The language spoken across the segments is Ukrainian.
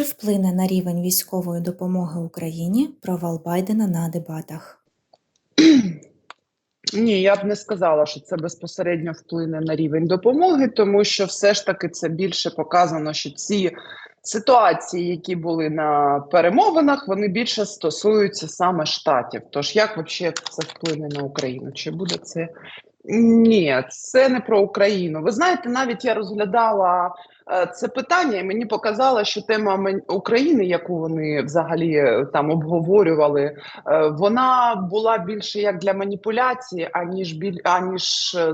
Чи вплине на рівень військової допомоги Україні провал Байдена на дебатах? Ні, я б не сказала, що це безпосередньо вплине на рівень допомоги, тому що все ж таки це більше показано, що ці ситуації, які були на перемовинах, вони більше стосуються саме штатів. Тож як взагалі це вплине на Україну? Чи буде це? Ні, це не про Україну. Ви знаєте, навіть я розглядала е, це питання, і мені показало, що тема України, яку вони взагалі е, там обговорювали, е, вона була більше як для маніпуляції, аніж біль, аніж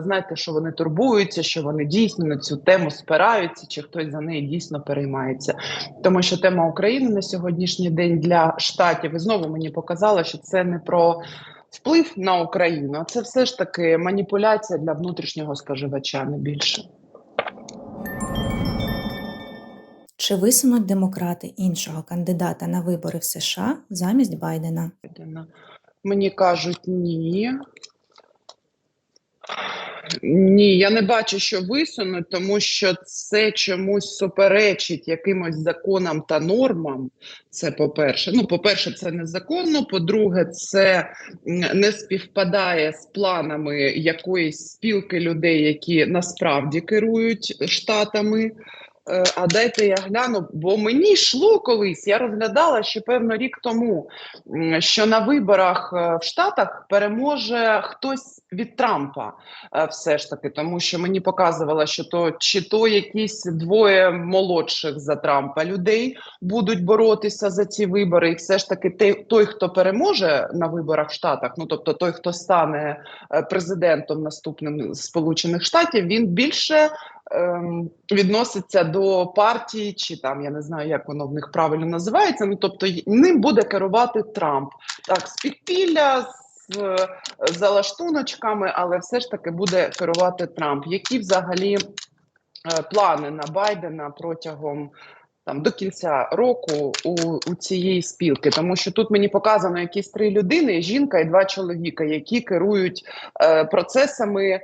знаєте, що вони турбуються, що вони дійсно на цю тему спираються, чи хтось за неї дійсно переймається. Тому що тема України на сьогоднішній день для штатів і знову мені показало, що це не про вплив на Україну, це все ж таки маніпуляція для внутрішнього споживача, не більше. Чи висунуть демократи іншого кандидата на вибори в США замість Байдена? Мені кажуть ні. Ні, я не бачу, що висунуть, тому що це чомусь суперечить якимось законам та нормам. Це по-перше. Ну, по-перше, це незаконно. По-друге, це не співпадає з планами якоїсь спілки людей, які насправді керують штатами. Е, А дайте я гляну, бо мені йшло колись, я розглядала ще певно рік тому, що на виборах е, в Штатах переможе хтось від Трампа, е, все ж таки, тому що мені показувало, що то чи то якісь двоє молодших за Трампа людей будуть боротися за ці вибори, і все ж таки той, хто переможе на виборах в Штатах, ну тобто той, хто стане президентом наступним Сполучених Штатів, він більше ем, відноситься до партії, чи там я не знаю, як воно в них правильно називається. Ну тобто ним буде керувати Трамп. Так, з підпілля, з залаштуночками, але все ж таки буде керувати Трамп. Які взагалі е, плани на Байдена протягом? Там до кінця року у, у цієї спілки, тому що тут мені показано якісь три людини: жінка і два чоловіка, які керують е, процесами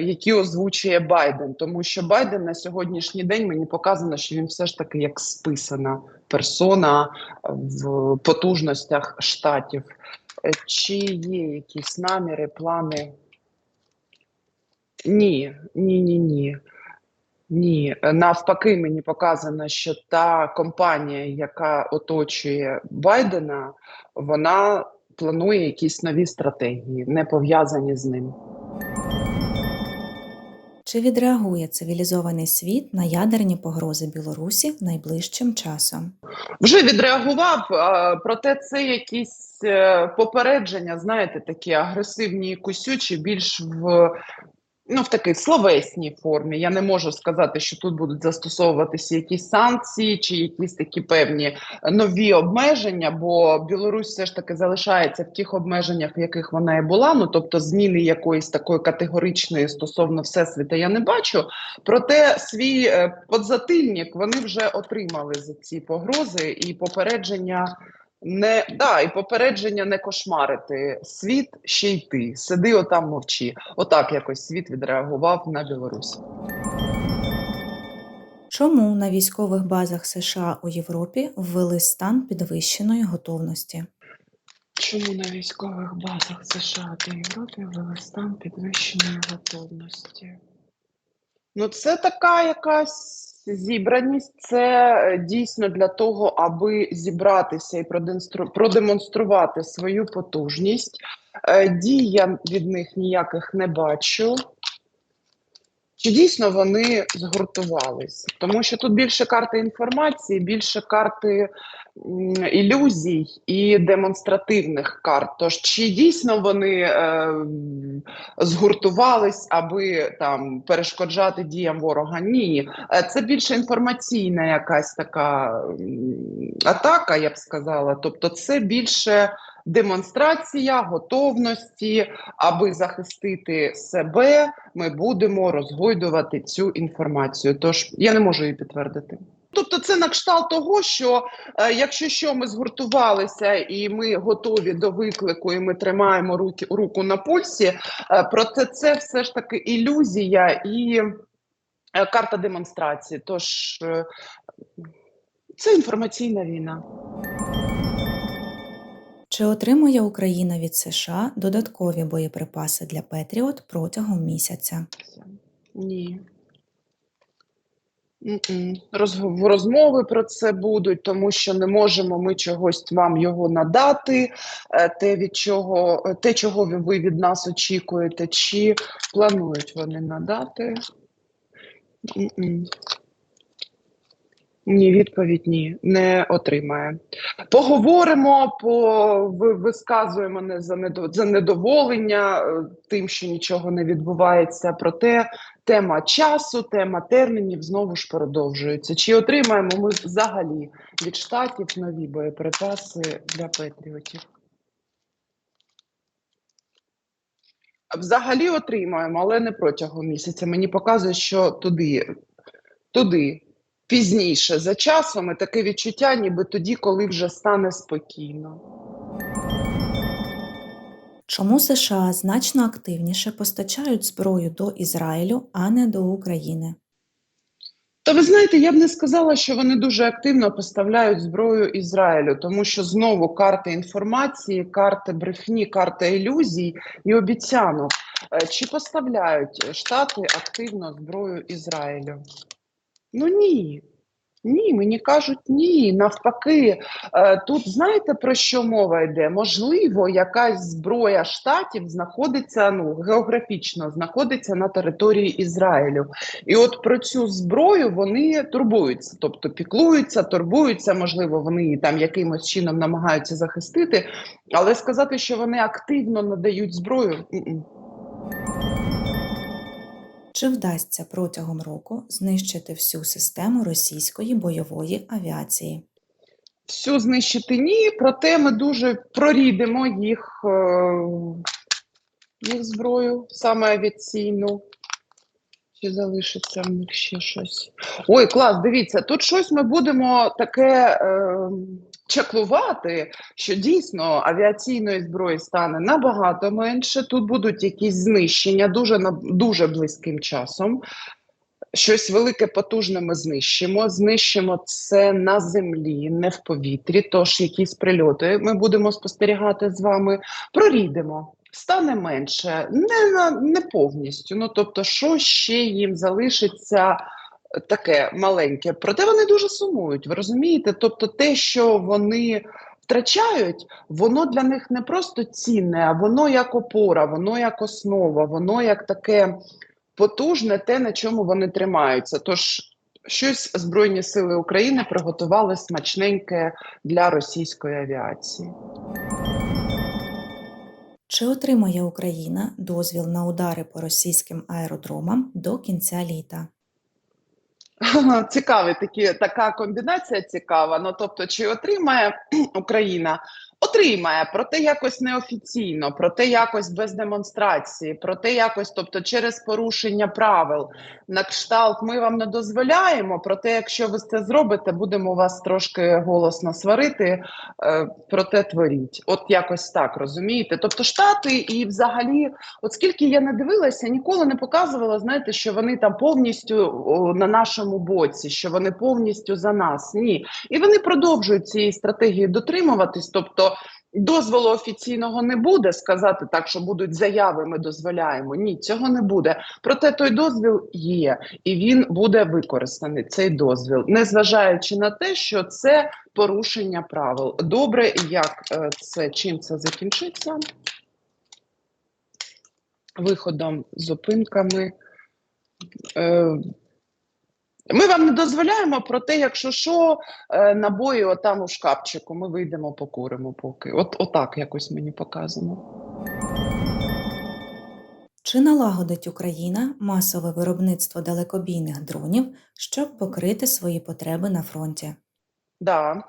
які озвучує Байден, тому що Байден на сьогоднішній день мені показано, що він все ж таки як списана персона в потужностях штатів. Е, Чи є якісь наміри, плани? Ні, ні, ні, ні. Ні, навпаки, мені показано, що та компанія, яка оточує Байдена, вона планує якісь нові стратегії, не пов'язані з ним. Чи відреагує цивілізований світ на ядерні погрози Білорусі найближчим часом? Вже відреагував, проте це якісь е, попередження, знаєте, такі агресивні і кусючі, більш в. Ну, в такій словесній формі. Я не можу сказати, що тут будуть застосовуватися якісь санкції чи якісь такі певні нові обмеження, бо Білорусь все ж таки залишається в тих обмеженнях, в яких вона і була. Ну тобто, зміни якоїсь такої категоричної стосовно всесвіта я не бачу. Проте свій е, подзатильник вони вже отримали за ці погрози і попередження. Не да, і попередження не кошмарити світ ще й ти. Сиди отам мовчи. Отак якось світ відреагував на Білорусь. Чому на військових базах США у Європі ввели стан підвищеної готовності? Чому на військових базах США та Європи ввели стан підвищеної готовності? Ну, це така якась зібраність. Це е, дійсно для того, аби зібратися і продемонструвати свою потужність. Е, Дій я від них ніяких не бачу. Чи дійсно вони згуртувались? Тому що тут більше карти інформації, більше карти ілюзій і демонстративних карт. Тож чи дійсно вони е, згуртувались, аби там перешкоджати діям ворога? Ні, Е, це більше інформаційна якась така атака, я б сказала. Тобто, це більше демонстрація готовності, аби захистити себе ми будемо розгойдувати цю інформацію. Тож я не можу її підтвердити. Тобто, це на кшталт того, що е, якщо що, ми згуртувалися і ми готові до виклику, і ми тримаємо руки руку на пульсі. Е, проте це все ж таки ілюзія і е, карта демонстрації. Тож е, Це інформаційна війна. Чи отримує Україна від США додаткові боєприпаси для Петріот протягом місяця? Ні. Розмови про це будуть, тому що не можемо ми чогось вам його надати, е, те, від чого, е, те, чого ви- від нас очікуєте, чи планують вони надати. М-м. Ні, відповідь ні, не отримає. Поговоримо, по, ви- висказуємо не за, недо, за недоволення е, тим, що нічого не відбувається. Проте тема часу, тема термінів знову ж продовжується. Чи отримаємо ми взагалі від штатів нові боєприпаси для патріотів? Взагалі отримаємо, але не протягом місяця. Мені показує, що туди, туди пізніше за часом і таке відчуття, ніби тоді, коли вже стане спокійно. Чому США значно активніше постачають зброю до Ізраїлю, а не до України? Та ви знаєте, я б не сказала, що вони дуже активно поставляють зброю Ізраїлю, тому що знову карти інформації, карти брехні, карти ілюзій і обіцянок. Е, Чи поставляють Штати активно зброю Ізраїлю? Ну ні. Ні, мені кажуть ні. Навпаки, Е, тут знаєте про що мова йде? Можливо, якась зброя штатів знаходиться ну географічно, знаходиться на території Ізраїлю. І от про цю зброю вони турбуються, тобто піклуються, турбуються. Можливо, вони там якимось чином намагаються захистити, але сказати, що вони активно надають зброю. м-м. Чи вдасться протягом року знищити всю систему російської бойової авіації? всю знищити ні, проте ми дуже прорідимо їх, е, їх зброю, саме авіаційну. Чи залишиться в них ще щось? Ой, клас, дивіться, тут щось ми будемо таке е, чаклувати, що дійсно авіаційної зброї стане набагато менше. Тут будуть якісь знищення дуже, дуже близьким часом. Щось велике потужне ми знищимо. Знищимо це на землі, не в повітрі. Тож якісь прильоти ми будемо спостерігати з вами. Прорідемо, стане менше, не на не повністю. Ну тобто, що ще їм залишиться е, таке маленьке. Проте вони дуже сумують. Ви розумієте? Тобто, те, що вони. Втрачають, воно для них не просто цінне, а воно як опора, воно як основа, воно як таке потужне те, на чому вони тримаються. Тож щось Збройні Сили України приготували смачненьке для російської авіації. Чи отримає Україна дозвіл на удари по російським аеродромам до кінця літа? Цікаві такі, така комбінація цікава. Ну тобто, чи отримає Україна? Отримає, проте якось неофіційно, проте якось без демонстрації, проте якось, тобто через порушення правил. На кшталт ми вам не дозволяємо. Проте, якщо ви це зробите, будемо вас трошки голосно сварити. Е, проте творіть. От якось так розумієте. Тобто, штати і взагалі, от скільки я не дивилася, ніколи не показувала, знаєте, що вони там повністю на нашому боці, що вони повністю за нас. Ні, і вони продовжують цієї стратегії дотримуватись. Тобто, дозволу офіційного не буде сказати так, що будуть заяви. Ми дозволяємо. Ні, цього не буде. Проте той дозвіл є, і він буде використаний. Цей дозвіл, незважаючи на те, що це порушення правил. Добре, як е, це чим це закінчиться? Виходом, зупинками. Ми вам не дозволяємо, проте, якщо що, е, набої отам у шкафчику, ми вийдемо, покуримо поки. От отак якось мені показано. Чи налагодить Україна масове виробництво далекобійних дронів, щоб покрити свої потреби на фронті? Да.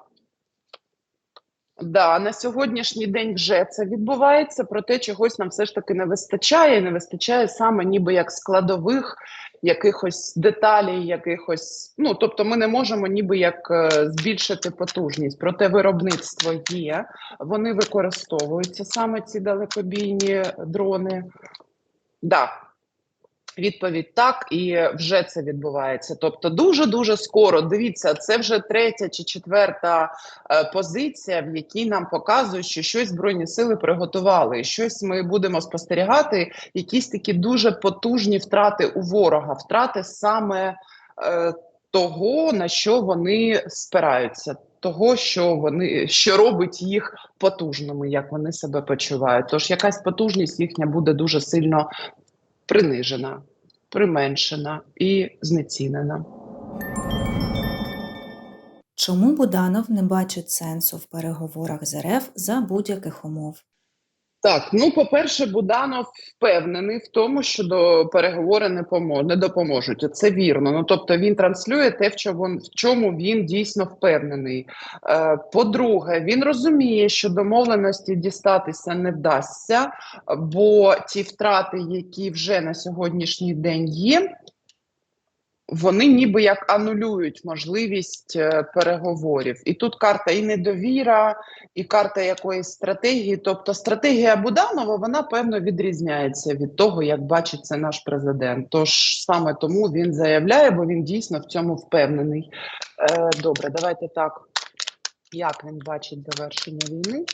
Да, на сьогоднішній день вже це відбувається, проте чогось нам все ж таки не вистачає. Не вистачає саме ніби як складових якихось деталей, якихось. Ну тобто, ми не можемо ніби як е, збільшити потужність. Проте виробництво є, вони використовуються саме ці далекобійні дрони. Да. Відповідь так, і вже це відбувається. Тобто, дуже дуже скоро. Дивіться, це вже третя чи четверта е, позиція, в якій нам показують, що щось збройні сили приготували. І щось ми будемо спостерігати. Якісь такі дуже потужні втрати у ворога, втрати саме е, того, на що вони спираються. Того, що вони що робить їх потужними, як вони себе почувають. Тож якась потужність їхня буде дуже сильно принижена, применшена і знецінена. Чому Буданов не бачить сенсу в переговорах з РФ за будь-яких умов? Так, ну по-перше, Буданов впевнений в тому, що до переговори не помо не допоможуть. Це вірно. Ну тобто він транслює те, в чому в чому він дійсно впевнений. Е, По-друге, він розуміє, що домовленості дістатися не вдасться, бо ті втрати, які вже на сьогоднішній день є. Вони ніби як анулюють можливість е, переговорів, і тут карта і недовіра, і карта якоїсь стратегії. Тобто, стратегія Буданова вона певно відрізняється від того, як бачить це наш президент. Тож саме тому він заявляє, бо він дійсно в цьому впевнений. Е, Добре, давайте так. Як він бачить завершення війни?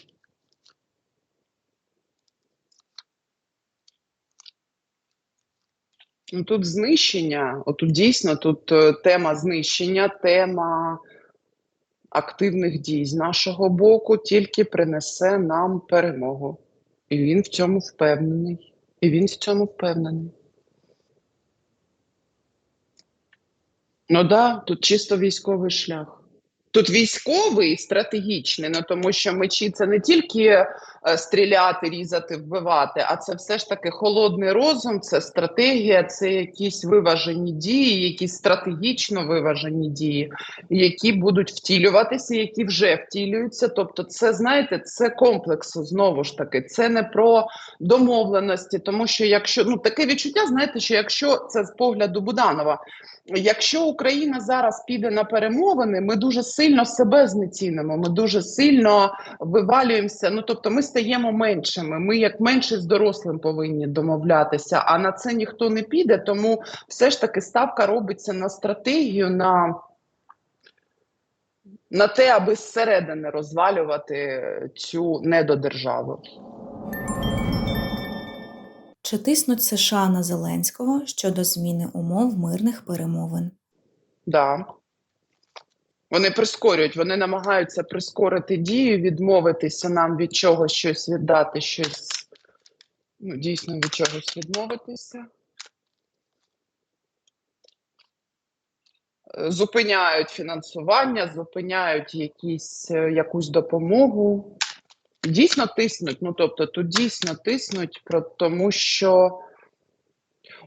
Тут знищення, отут дійсно тут е, тема знищення, тема активних дій з нашого боку тільки принесе нам перемогу. І він в цьому впевнений. І він в цьому впевнений. Ну так, да, тут чисто військовий шлях. Тут військовий стратегічний, ну тому що мечі це не тільки стріляти, різати, вбивати, а це все ж таки холодний розум, це стратегія, це якісь виважені дії, якісь стратегічно виважені дії, які будуть втілюватися, які вже втілюються. Тобто, це знаєте, це комплекс знову ж таки, це не про домовленості, тому що якщо ну таке відчуття, знаєте, що якщо це з погляду Буданова. Якщо Україна зараз піде на перемовини, ми дуже сильно себе знецінимо. Ми дуже сильно вивалюємося. Ну тобто, ми стаємо меншими. Ми як менше з дорослим повинні домовлятися. А на це ніхто не піде. Тому все ж таки ставка робиться на стратегію, на, на те, аби зсередини розвалювати цю недодержаву. Чи тиснуть США на Зеленського щодо зміни умов мирних перемовин? Да. Вони прискорюють, вони намагаються прискорити дію, відмовитися нам від чогось щось віддати, щось ну, дійсно від чогось відмовитися. Е, Зупиняють фінансування, зупиняють якісь, е, якусь допомогу. Дійсно тиснуть. Ну тобто, тут дійсно тиснуть, про тому що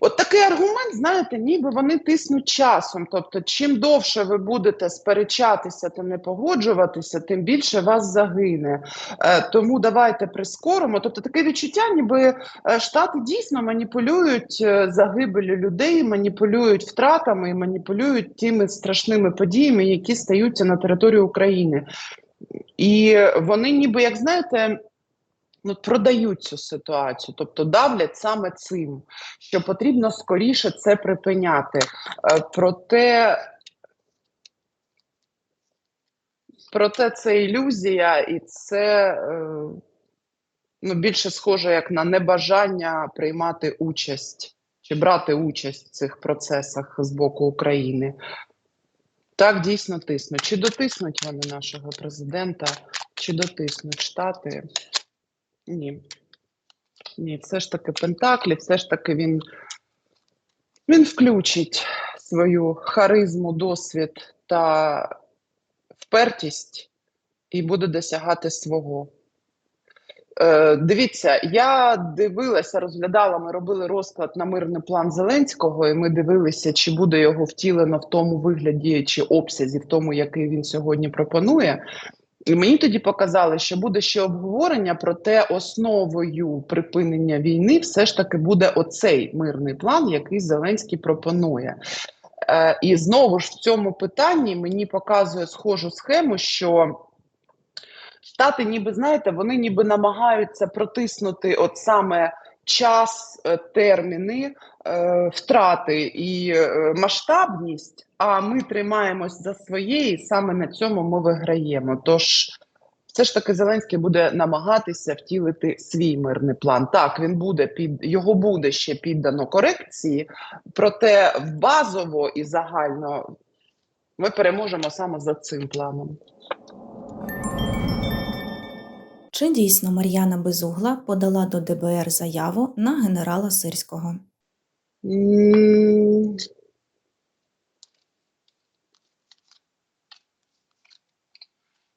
От такий аргумент, знаєте, ніби вони тиснуть часом. Тобто, чим довше ви будете сперечатися та не погоджуватися, тим більше вас загине. Е, тому давайте прискоримо. Тобто, таке відчуття, ніби е, штати дійсно маніпулюють е, загибелю людей, маніпулюють втратами і маніпулюють тими страшними подіями, які стаються на території України. І вони, ніби як знаєте ну, продають цю ситуацію, тобто давлять саме цим, що потрібно скоріше це припиняти. Е, Проте, проте це ілюзія, і це е, ну, більше схоже як на небажання приймати участь чи брати участь в цих процесах з боку України. Так дійсно тиснуть. Чи дотиснуть вони нашого президента, чи дотиснуть Штати? Ні. Ні, все ж таки Пентаклі, все ж таки він, він включить свою харизму, досвід та впертість і буде досягати свого. Е, дивіться, я дивилася, розглядала, ми робили розклад на мирний план Зеленського, і ми дивилися, чи буде його втілено в тому вигляді чи обсязі, в тому, який він сьогодні пропонує. І мені тоді показали, що буде ще обговорення, проте основою припинення війни все ж таки буде оцей мирний план, який Зеленський пропонує. Е, і знову ж в цьому питанні мені показує схожу схему, що Штати, ніби знаєте, вони ніби намагаються протиснути от саме час, е, терміни, е, втрати і е, масштабність. А ми тримаємось за своє, і саме на цьому ми виграємо. Тож все ж таки Зеленський буде намагатися втілити свій мирний план. Так, він буде під його буде ще піддано корекції, проте базово і загально ми переможемо саме за цим планом. Чи дійсно Мар'яна Безугла подала до ДБР заяву на генерала Сирського? Ну,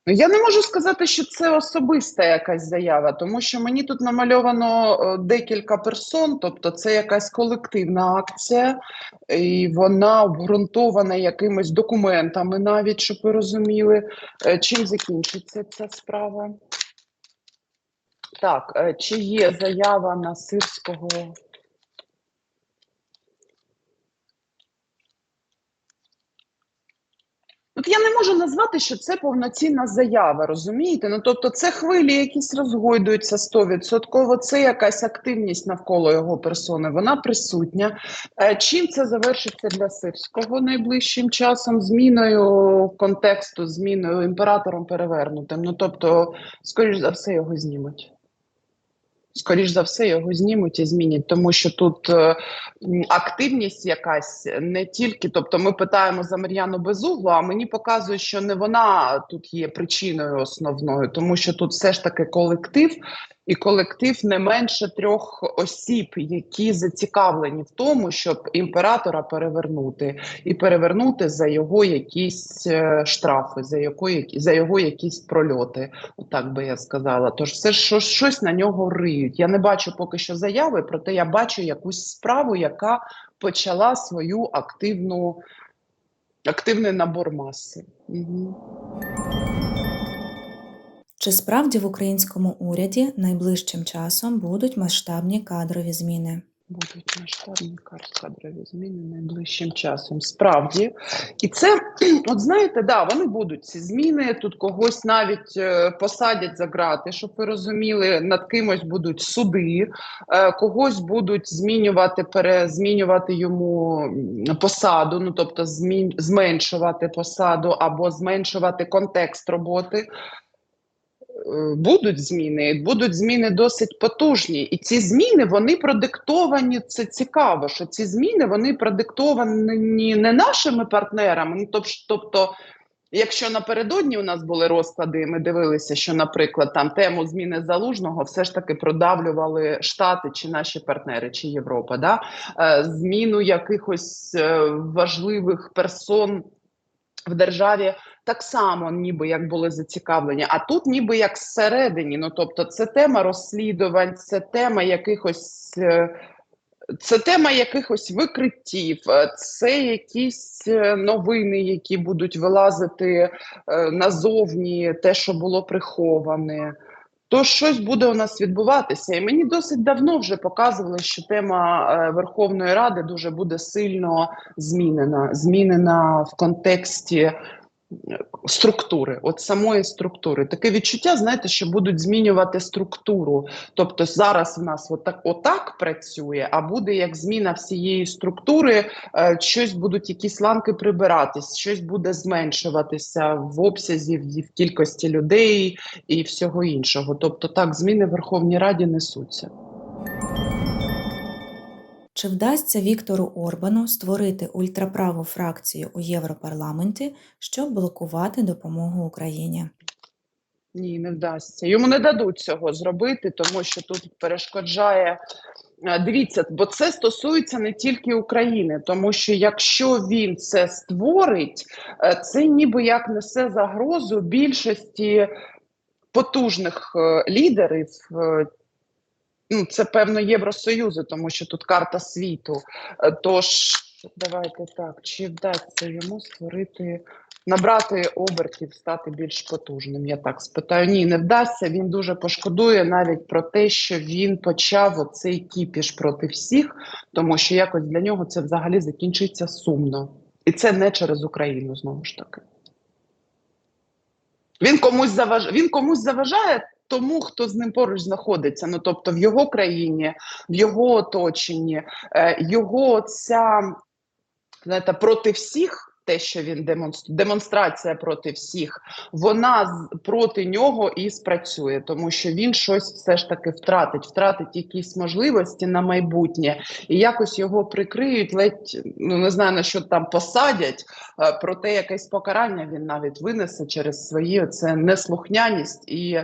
я не можу сказати, що це особиста якась заява, тому що мені тут намальовано е, декілька персон, тобто це якась колективна акція, і вона обґрунтована якимись документами, навіть щоб ви розуміли, е, чим закінчиться ця справа. Так, е, чи є заява на сирського? От я не можу назвати, що це повноцінна заява, розумієте? Ну тобто, це хвилі, якісь розгойдуються стовідсотково, це якась активність навколо його персони, вона присутня. Е, Чим це завершиться для Сирського найближчим часом? Зміною контексту, зміною імператором перевернутим. Ну тобто, скоріш за все, його знімуть. Скоріш за все, його знімуть і змінять, тому що тут е, активність якась не тільки, тобто ми питаємо за Мар'яну Безуглу, а мені показує, що не вона тут є причиною основною, тому що тут все ж таки колектив, і колектив не менше трьох осіб, які зацікавлені в тому, щоб імператора перевернути, і перевернути за його якісь е, штрафи, за його, за його якісь прольоти. Отак би я сказала. Тож все що, щось на нього риють. Я не бачу поки що заяви, проте я бачу якусь справу, яка почала свою активну, активний набор маси. Угу. Чи справді в українському уряді найближчим часом будуть масштабні кадрові зміни? Будуть масштабні кадрові зміни найближчим часом. Справді. І це, от знаєте, да, вони будуть ці зміни. Тут когось навіть е, посадять за грати, щоб ви розуміли, над кимось будуть суди, е, когось будуть змінювати, перезмінювати йому посаду, ну тобто змін, зменшувати посаду або зменшувати контекст роботи. Е, будуть зміни, будуть зміни досить потужні. І ці зміни вони продиктовані. Це цікаво, що ці зміни вони продиктовані не нашими партнерами. Ну, тобто, якщо напередодні у нас були розклади, і ми дивилися, що, наприклад, там тему зміни залужного все ж таки продавлювали Штати чи наші партнери, чи Європа, да? Е, зміну якихось е, важливих персон в державі так само, ніби як були зацікавлені, а тут ніби як зсередині. Ну тобто, це тема розслідувань, це тема якихось. е, Це тема якихось викриттів, е, це якісь е, новини, які будуть вилазити назовні, те, що було приховане. То щось буде у нас відбуватися. І мені досить давно вже показували, що тема Верховної Ради дуже буде сильно змінена. Змінена в контексті структури, от самої структури. Таке відчуття, знаєте, що будуть змінювати структуру. Тобто зараз в нас отак, отак працює, а буде як зміна всієї структури, е, щось будуть якісь ланки прибиратись, щось буде зменшуватися в обсязі, в, кількості людей і всього іншого. Тобто, так, зміни в Верховній Раді несуться. Чи вдасться Віктору Орбану створити ультраправу фракцію у Європарламенті, щоб блокувати допомогу Україні? Ні, не вдасться. Йому не дадуть цього зробити, тому що тут перешкоджає. Е, Дивіться, бо це стосується не тільки України, тому що якщо він це створить, е, це ніби як несе загрозу більшості потужних е, лідерів. Ну, це певно Євросоюзу, тому що тут карта світу. Е, Тож давайте так, чи вдасться йому створити набрати обертів, стати більш потужним. Я так спитаю. Ні, не вдасться. Він дуже пошкодує навіть про те, що він почав оцей кіпіш проти всіх, тому що якось для нього це взагалі закінчиться сумно. І це не через Україну знову ж таки. Він комусь заважає, він комусь заважає тому, хто з ним поруч знаходиться. Ну тобто в його країні, в його оточенні, е, його ця знаєте, проти всіх. Те, що він демонструє, демонстрація проти всіх, вона проти нього і спрацює, тому що він щось все ж таки втратить, втратить якісь можливості на майбутнє, і якось його прикриють, ледь ну не знаю на що там посадять. е, Проте якесь покарання він навіть винесе через свої оце неслухняність і